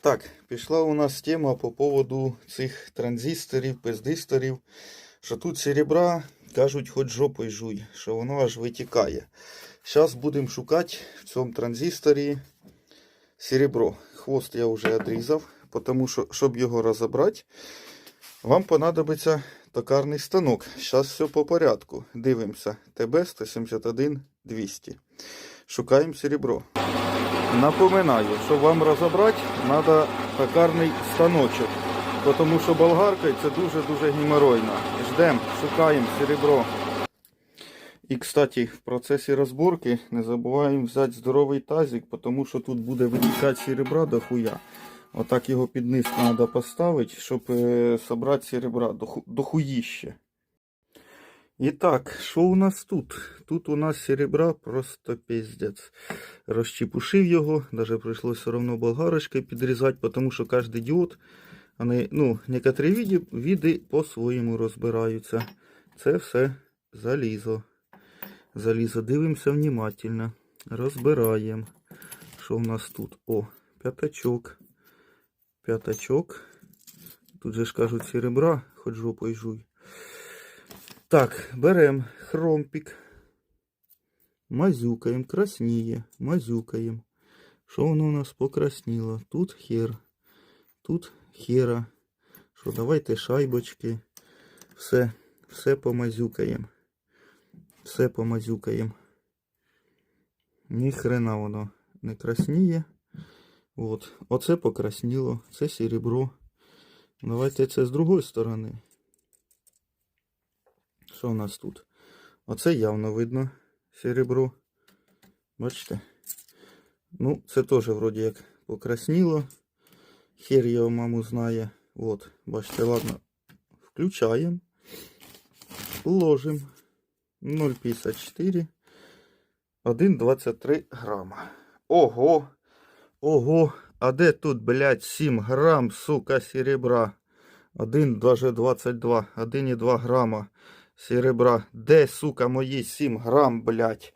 Так, пішла у нас тема по поводу цих транзисторів, пиздисторів, що тут серебра, кажуть, хоч жопою жуй, що воно аж витікає. Зараз будемо шукати в цьому транзисторі серебро. Хвост я вже відрізав, тому що, щоб його розібрати, вам понадобиться токарний станок. Зараз все по порядку. Дивимося. ТБ 171 200. Шукаємо серебро. Напоминаю, щоб вам розібрати, треба токарний станочок. Тому що болгаркою це дуже-дуже геморройно. Ждемо, шукаємо серебро. І, кстати, в процесі розборки не забуваємо взяти здоровий тазик, тому що тут буде витікати серебра до хуя. Отак його під низ треба поставити, щоб е, собрати серебра до хуїще. І так, що у нас тут? Тут у нас серебра просто пиздец. Розчепушив його, навіть прийшлося все одно болгарочкою підрізати, тому що кожен діод, вони, ну, некоторі види, види по-своєму розбираються. Це все залізо. Залізо. Дивимося внимательно. Розбираємо. Що в нас тут? О, п'ятачок. П'ятачок. Тут же ж кажуть серебра, хоч жопою жуй. Так, беремо хромпік. Мазюкаємо, красніє, мазюкаємо. Що воно у нас покрасніло? Тут хер, тут хера. Що, давайте шайбочки. Все, все помазюкаємо. Все помазюкаємо. Ні хрена воно не красніє. От. Оце покрасніло, це серебро. Давайте це з другої сторони. Що у нас тут? Оце явно видно серебро. Бачите? Ну, це теж вроді як покрасніло. Хер його маму знає. От, бачите, ладно. Включаємо. Ложимо. 0,54. 1,23 грама. Ого! Ого! А де тут, блядь, 7 грам, сука, серебра? 1, даже 22, 1,2 грама серебра. Де, сука, мої 7 грам, блядь?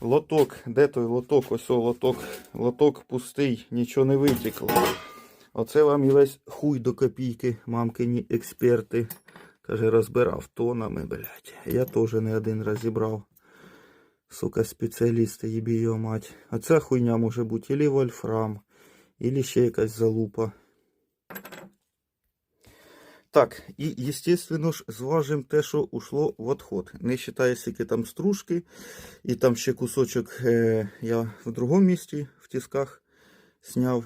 Лоток, де той лоток? Ось о, лоток. Лоток пустий, нічого не витекло. Оце вам і весь хуй до копійки, мамкині експерти. Каже, розбирав тонами, блядь. Я теж не один розібрав. Сука, спеціалісти, їбі його мать. А ця хуйня може бути ілі вольфрам, ілі ще якась залупа. Так, і, звісно ж, зважимо те, що ушло в відход. Не вважаю, скільки там стружки, і там ще кусочок е, я в другому місці в тисках сняв.